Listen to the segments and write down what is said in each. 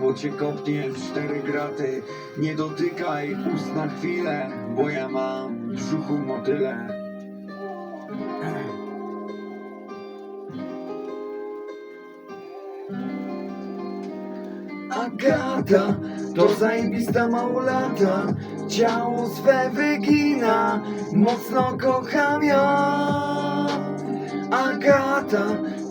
bo cię kopnie w cztery graty. Nie dotykaj ust na chwilę, bo ja mam w brzuchu motyle. Agata, to zajebista małolata Ciało swe wygina, mocno kocham ją Agata,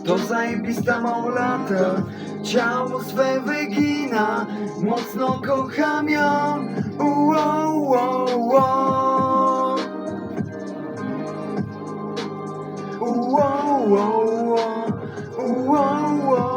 to zajebista małolata Ciało swe wygina, mocno kocham ją Uo, uo, uo. Uo, uo, uo. Uo, uo,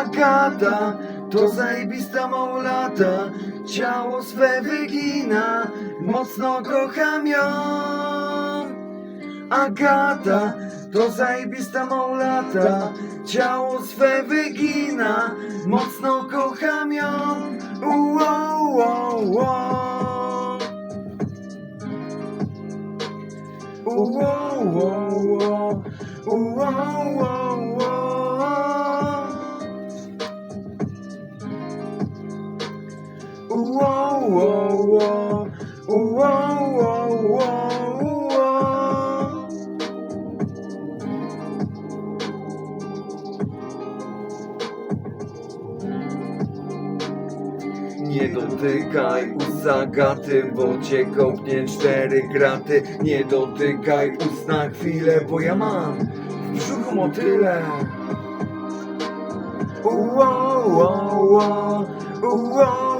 Agata, to zajebista małolata Ciało swe wygina, mocno kocham ją. Agata, to zajebista małolata Ciało swe wygina, mocno kocham ją. Wow, wow, Nie dotykaj ust zagaty, bo cię kopnie cztery kraty. Nie dotykaj ust na chwilę, bo ja mam w brzuchu motyle. Ua, ua, ua, ua,